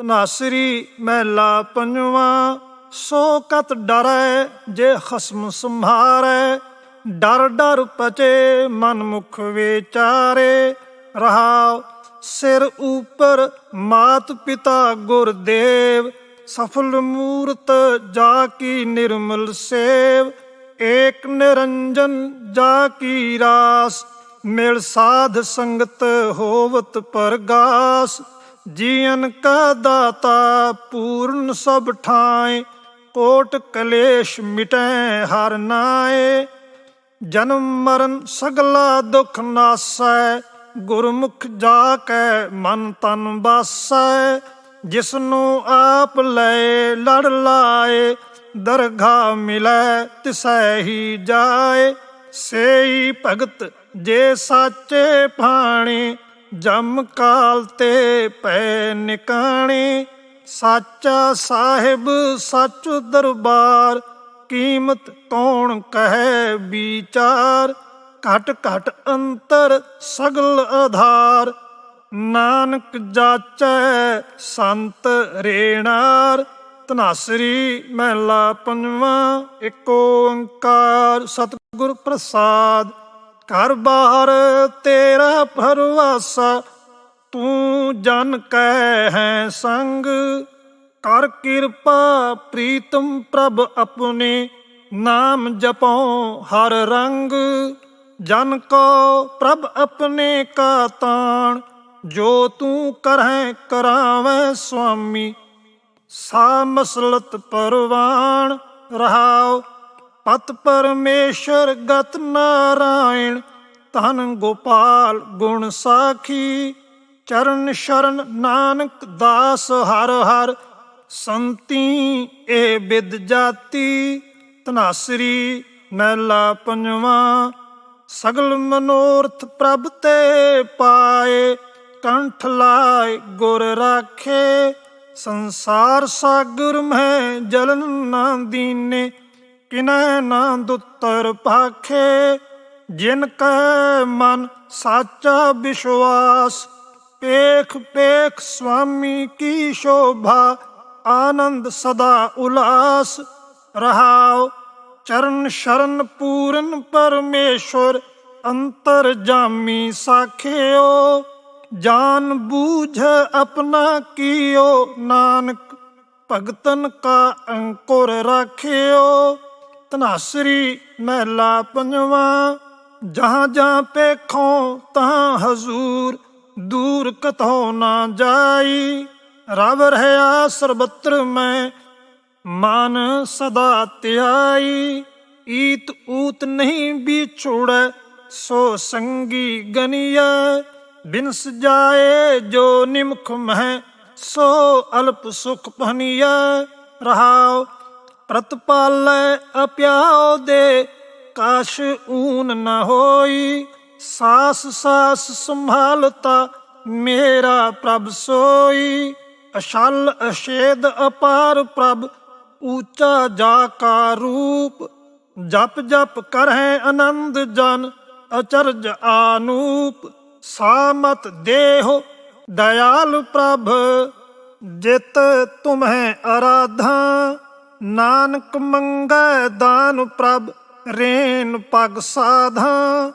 ਤਨਾਸਰੀ ਮਹਿਲਾ ਪੰਜਵਾ, ਸੋ ਕਤ ਡਰੈ ਜੇ ਖਸਮ ਸੰਭਾਰੈ, ਡਰ ਡਰ ਪਚੇ ਮਨ ਮੁਖ ਵਿਚਾਰੇ, ਰਹਾਉ ਸਿਰ ਉਪਰ ਮਾਤ ਪਿਤਾ ਗੁਰਦੇਵ, ਸਫਲ ਮੂਰਤ ਜਾ ਕੀ ਨਿਰਮਲ ਸੇਵ, ਏਕ ਨਿਰੰਜਨ ਜਾ ਕੀ ਰਾਸ, ਮਿਲ ਸਾਧ ਸੰਗਤ ਹੋਵਤ ਪਰਗਾਸ। ਜੀਵਨ ਕਾ ਦਾਤਾ ਪੂਰਨ ਸਭ ਠਾਏ, ਕੋਟ ਕਲੇਸ਼ ਮਿਟੈ ਹਰ ਨਾਏ। ਜਨਮ ਮਰਨ ਸਗਲਾ ਦੁਖ ਨਾਸੈ, ਗੁਰਮੁਖ ਜਾ ਕੈ ਮਨ ਤਨ ਬਾਸੈ। ਜਿਸਨੂੰ ਆਪ ਲੈ ਲੜ ਲਾਏ, ਦਰਗਾ ਮਿਲੈ ਤਿਸੈ ਹੀ ਜਾਏ। ਸੇਈ ਭਗਤ ਜੇ ਸਾਚੇ ਭਾਣੇ ਜਮ ਕਾਲ ਤੇ ਪੈ ਨਿਕਾਣੇ, ਸਾਚਾ ਸਾਹਿਬ, ਸੱਚ ਦਰਬਾਰ, ਕੀਮਤ ਕੌਣ ਕਹੈ ਵਿਚਾਰ? ਘਟ ਘਟ ਅੰਤਰ ਸਗਲ ਆਧਾਰ, ਨਾਨਕ ਜਾਚੈ ਸੰਤ ਰੇਣਾਰ। ਤਨਾਸਰੀ ਮਹਿਲਾ ਪੰਜਵਾ, ਏਕ ਓੰਕਾਰ, ਸਤਿਗੁਰ ਪ੍ਰਸਾਦ। ਘਰ ਬਾਹਰ ਤੇਰਾ ਭਰਵਾਸਾ, ਤੂੰ ਜਨ ਕੈ ਹੈ ਸੰਗ। ਕਰ ਕਿਰਪਾ ਪ੍ਰੀਤਮ ਪ੍ਰਭ ਆਪਣੇ, ਨਾਮ ਜਪੋ ਹਰ ਰੰਗ। ਜਨ ਕੋ ਪ੍ਰਭ ਆਪਣੇ ਕਾ ਤਾਣ, ਜੋ ਤੂੰ ਕਰਹਿ ਕਰਾਵੇਂ ਸੁਆਮੀ। ਸਾ ਮਸਲਤ ਪਰਵਾਨ ਰਹਾਉ ਪਤ ਪਰਮੇਸ਼ਰ ਗਤ ਨਾਰਾਇਣ, ਧਨ ਗੋਪਾਲ ਗੁਣ ਸਾਖੀ, ਚਰਨ ਸ਼ਰਨ ਨਾਨਕ ਦਾਸ ਹਰ ਹਰ, ਸੰਤੀ ਏ ਬਿਦ ਜਾਤੀ ਤਨਾਸਰੀ ਮਹਿਲਾ ਪੰਜਵਾ, ਸਗਲ ਮਨੋਰਥ ਪ੍ਰਭ ਤੇ ਪਾਏ, ਕੰਠ ਲਾਏ ਗੁਰ ਰਾਖੇ, ਸੰਸਾਰ ਸਾਗਰ ਮੈਂ ਜਲਨ ਨਾ ਦੀਨੇ ਕਿਨੈ ਨਾ ਦੁੱਤਰ ਪਾਖੇ, ਜਿਨ ਕੈ ਮਨ ਸਾਚਾ ਵਿਸ਼ਵਾਸ। ਪੇਖ ਪੇਖ ਸੁਆਮੀ ਕੀ ਸ਼ੋਭਾ, ਆਨੰਦ ਸਦਾ ਉਲਾਸ। ਰਹਾਉ ਚਰਨ ਸ਼ਰਨ ਪੂਰਨ ਪਰਮੇਸ਼ਵਰ ਅੰਤਰ ਜਾਮੀ ਸਾਖਿਓ। ਜਾਨ ਬੂਝ ਆਪਣਾ ਕੀਓ, ਨਾਨਕ ਭਗਤਨ ਕਾ ਅੰਕੁਰ ਰਾਖਿਓ। ਤਨਾਸਰੀ ਮਹਿਲਾ ਪੰਜਵਾ ਜਹਾਂ ਜਹਾਂ ਪੇਖੋ ਤਹਾਂ ਹਜ਼ੂਰ, ਦੂਰ ਕਤੋ ਨਾ ਜਾਈ। ਰਬ ਰਹਿਆ ਸਰਬਤਰ ਮੈਂ, ਮਨ ਸਦਾ ਧਿਆਈ। ਈਤ ਊਤ ਨਹੀਂ ਵਿਛੋੜੈ, ਸੋ ਸੰਗੀ ਗਨੀਐ। ਬਿਨਸ ਜਾਏ ਜੋ ਨਿਮਖ ਮਹਿ, ਸੋ ਅਲਪ ਸੁਖ ਭਨੀਐ ਰਹਾਉ ਪ੍ਰਤਪਾਲੈ ਅਪਿਆਉ ਦੇ, ਕਾਸ਼ ਊਨ ਨ ਹੋਈ। ਸਾਸ ਸਾਸ ਸੰਭਾਲਤਾ ਮੇਰਾ ਪ੍ਰਭ ਸੋਈ। ਅਸ਼ਲ ਅਸ਼ੇਦ ਅਪਾਰ ਪ੍ਰਭ, ਊਚਾ ਜਾ ਕਾ ਰੂਪ। ਜਪ ਜਪ ਕਰਹਿ ਆਨੰਦ ਜਨ, ਅਚਰਜ ਆਨੂਪ। ਸਾਮਤ ਦੇਹੁ ਦਇਆਲ ਪ੍ਰਭ, ਜਿਤ ਤੁਮਹਿ ਅਰਾਧਾ। ਨਾਨਕ ਮੰਗੈ ਦਾਨ ਪ੍ਰਭ ਰੇਨ ਪਗ ਸਾਧਾ।